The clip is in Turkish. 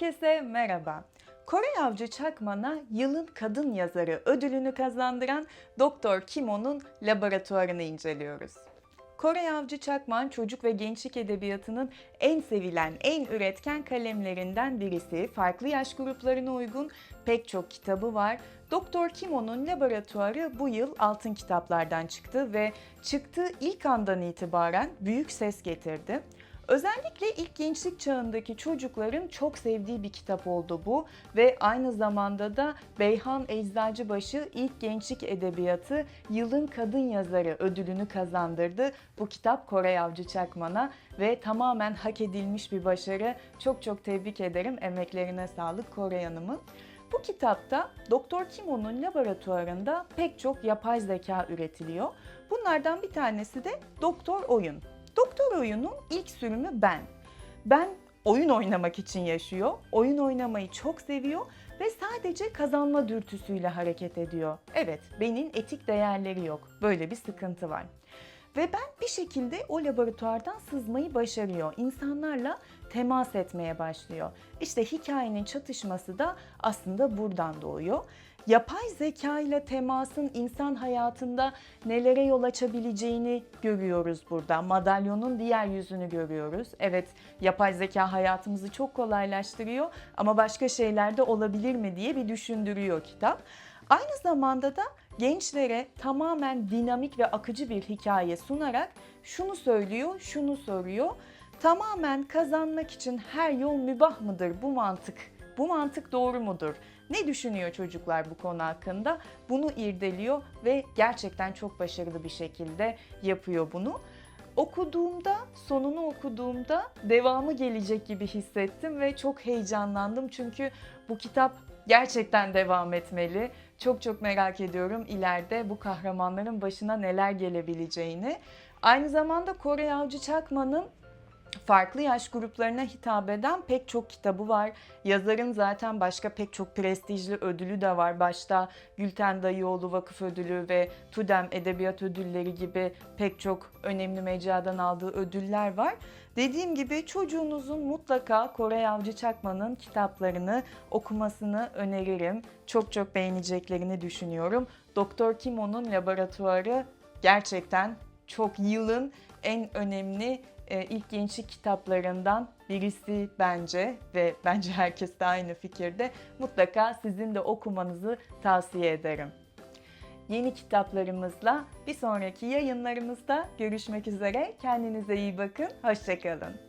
Herkese merhaba. Kore Avcı Çakman'a yılın kadın yazarı ödülünü kazandıran Doktor Kimo'nun laboratuvarını inceliyoruz. Kore Avcı Çakman çocuk ve gençlik edebiyatının en sevilen, en üretken kalemlerinden birisi. Farklı yaş gruplarına uygun pek çok kitabı var. Doktor Kimo'nun laboratuvarı bu yıl altın kitaplardan çıktı ve çıktığı ilk andan itibaren büyük ses getirdi. Özellikle ilk gençlik çağındaki çocukların çok sevdiği bir kitap oldu bu ve aynı zamanda da Beyhan Eczacıbaşı ilk gençlik edebiyatı yılın kadın yazarı ödülünü kazandırdı. Bu kitap Kore Avcı Çakman'a ve tamamen hak edilmiş bir başarı. Çok çok tebrik ederim. Emeklerine sağlık Kore Hanım'ın. Bu kitapta Doktor Kimo'nun laboratuvarında pek çok yapay zeka üretiliyor. Bunlardan bir tanesi de Doktor Oyun. Doktor oyunun ilk sürümü ben. Ben oyun oynamak için yaşıyor, oyun oynamayı çok seviyor ve sadece kazanma dürtüsüyle hareket ediyor. Evet, benim etik değerleri yok. Böyle bir sıkıntı var. Ve ben bir şekilde o laboratuvardan sızmayı başarıyor. İnsanlarla temas etmeye başlıyor. İşte hikayenin çatışması da aslında buradan doğuyor. Yapay zeka ile temasın insan hayatında nelere yol açabileceğini görüyoruz burada. Madalyonun diğer yüzünü görüyoruz. Evet, yapay zeka hayatımızı çok kolaylaştırıyor ama başka şeyler de olabilir mi diye bir düşündürüyor kitap. Aynı zamanda da gençlere tamamen dinamik ve akıcı bir hikaye sunarak şunu söylüyor, şunu soruyor. Tamamen kazanmak için her yol mübah mıdır bu mantık? Bu mantık doğru mudur? Ne düşünüyor çocuklar bu konu hakkında? Bunu irdeliyor ve gerçekten çok başarılı bir şekilde yapıyor bunu. Okuduğumda, sonunu okuduğumda devamı gelecek gibi hissettim ve çok heyecanlandım çünkü bu kitap gerçekten devam etmeli. Çok çok merak ediyorum ileride bu kahramanların başına neler gelebileceğini. Aynı zamanda Kore Avcı Çakman'ın farklı yaş gruplarına hitap eden pek çok kitabı var. Yazarın zaten başka pek çok prestijli ödülü de var. Başta Gülten Dayıoğlu Vakıf Ödülü ve TÜDEM Edebiyat Ödülleri gibi pek çok önemli mecradan aldığı ödüller var. Dediğim gibi çocuğunuzun mutlaka Kore Avcı Çakman'ın kitaplarını okumasını öneririm. Çok çok beğeneceklerini düşünüyorum. Doktor Kimo'nun laboratuvarı gerçekten çok yılın en önemli ilk gençlik kitaplarından birisi bence ve bence herkes de aynı fikirde. Mutlaka sizin de okumanızı tavsiye ederim. Yeni kitaplarımızla bir sonraki yayınlarımızda görüşmek üzere. Kendinize iyi bakın. Hoşçakalın.